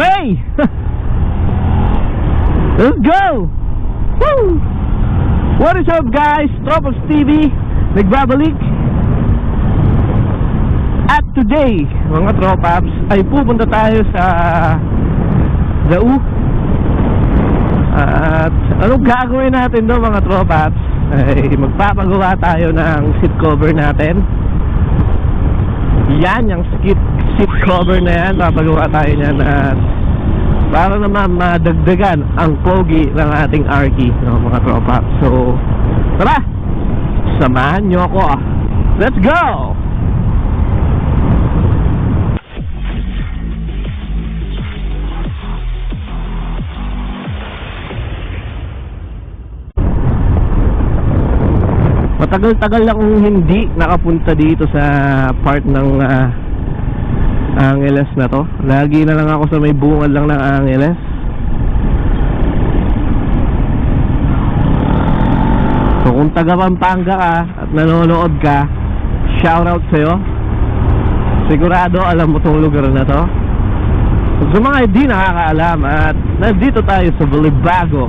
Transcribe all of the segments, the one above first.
Okay! Let's go! Woo! What is up guys? Tropox TV Nagbabalik At today Mga Tropops Ay pupunta tayo sa Dau At Anong gagawin natin doon mga Tropops Ay magpapagawa tayo ng seat cover natin Yan yung seat, seat cover na yan Papagawa tayo niyan at para naman madagdagan ang pogi ng ating Arky, no, mga tropa. So, tara! Samahan nyo ako. Let's go! Matagal-tagal akong hindi nakapunta dito sa part ng ah, Angeles na to. Lagi na lang ako sa may bungal lang ng Angeles. So kung taga Pampanga ka at nanonood ka, shout out sa'yo. Sigurado alam mo tong lugar na to. Sa mga hindi nakakaalam at nandito tayo sa Balibago.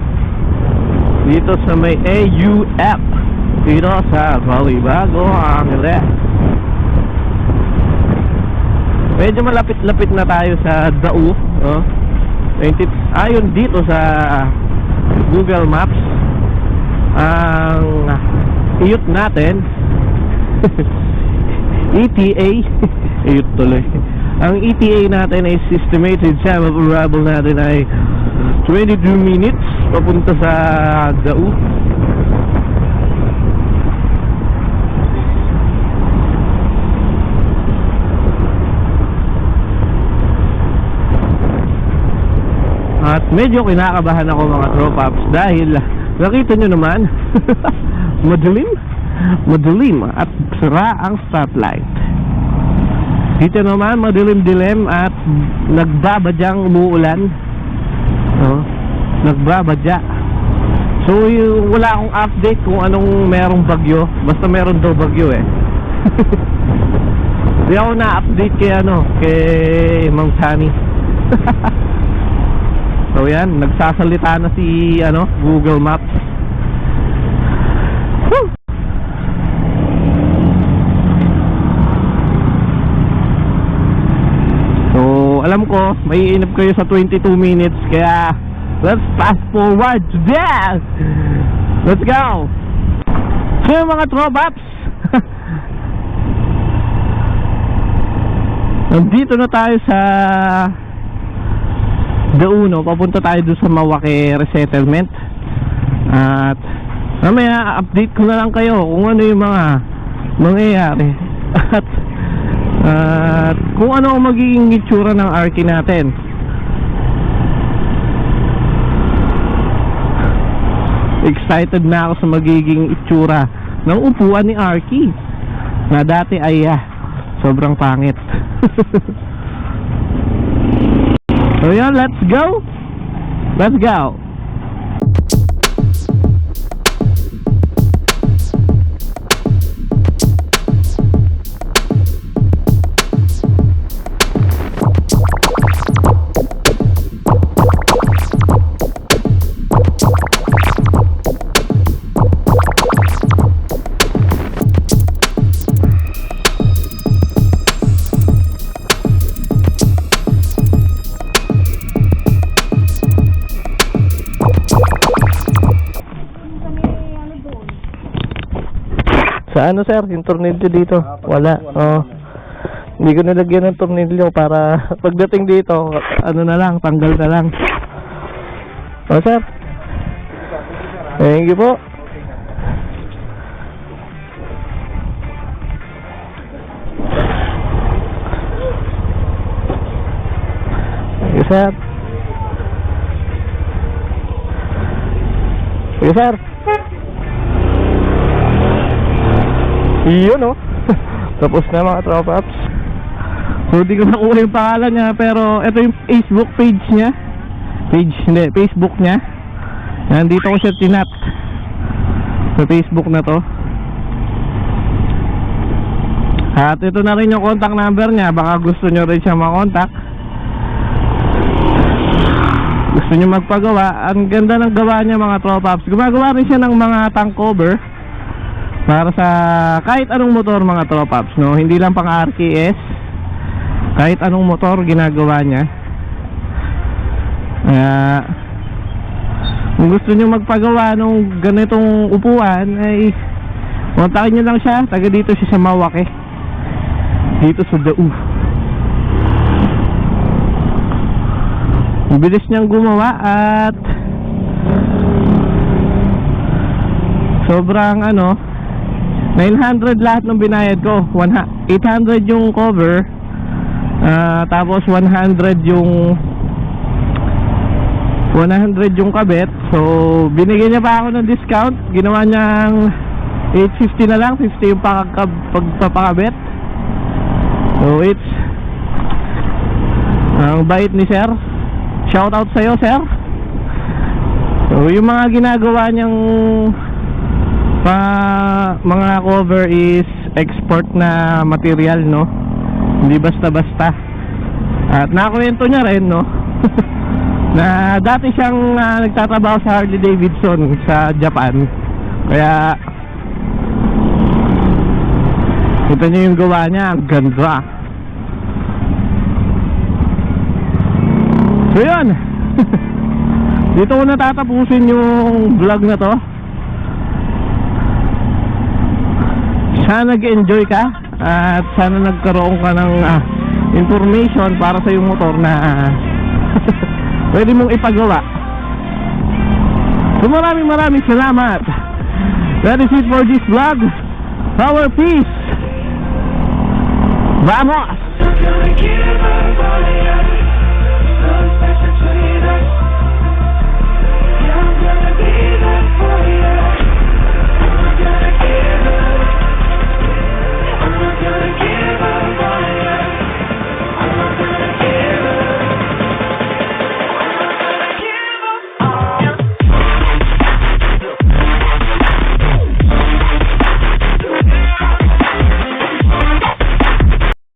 Dito sa may AUF. Dito sa Balibago, Angeles. Medyo malapit-lapit na tayo sa Dau, no? 20 ayon dito sa Google Maps ang iyot natin ETA iyot tuloy ang ETA natin ay estimated time of arrival natin ay 22 minutes papunta sa Dau At medyo kinakabahan ako mga tropaps dahil nakita nyo naman madilim madilim at sira ang stoplight. Dito naman madilim-dilim at nagbabadyang umuulan. No? nagbabadya. So wala akong update kung anong merong bagyo. Basta meron daw bagyo eh. Hindi ako na-update kay ano kay Mang Sunny So yan, nagsasalita na si ano, Google Maps. So, alam ko, may inip kayo sa 22 minutes kaya let's fast forward to that. Let's go. So yung mga tropaps, nandito na tayo sa The Uno, papunta tayo doon sa Mawake Resettlement. At mamaya update ko na lang kayo kung ano yung mga mangyayari. At at kung ano ang magiging itsura ng Arky natin. Excited na ako sa magiging itsura ng upuan ni Arky na dati ay ah, sobrang pangit. So yan, let's go. Let's go. Sa ano sir, yung tornilyo dito? Wala. Oh. Hindi ko nilagyan ng tornilyo para pagdating dito, ano na lang, tanggal na lang. Oh sir. Thank you po. Thank you sir. Thank you sir. Iyon oh. Tapos na mga tropaps. So di ko nakuha yung pangalan niya pero ito yung Facebook page niya. Page, hindi, Facebook niya. Nandito ko siya tinat. Sa Facebook na to. At ito na rin yung contact number niya. Baka gusto nyo rin siya makontak. gusto nyo magpagawa, ang ganda ng gawa niya mga tropaps. Gumagawa rin siya ng mga tank cover para sa kahit anong motor mga tropaps, no? Hindi lang pang RKS. Kahit anong motor ginagawa niya. Kaya kung gusto nyo magpagawa ng ganitong upuan ay kontakin nyo lang siya. Taga dito siya sa Mawake. Dito sa Dau. Ang bilis niyang gumawa at sobrang ano 900 lahat ng binayad ko. One ha- 800 yung cover ah, tapos 100 yung 100 yung kabit. So binigyan niya pa ako ng discount. Ginawa niyang 850 na lang 50 yung pakakab, pagpapakabit. So it's ang bait ni sir. Shout out sa'yo sir. So yung mga ginagawa niyang pa mga cover is export na material no? Hindi basta basta at nakuwento niya rin no? Na dati siyang ah, nagtatrabaho sa Harley Davidson sa Japan. Kaya kita niyo yung gawa niya. Ang ganda. So yun. Dito ko natatapusin yung vlog na to sana nag-enjoy ka at sana nagkaroon ka ng ah, information para sa yung motor na pwede mong ipagawa. So maraming maraming salamat. That is it for this vlog. Power peace. Vamos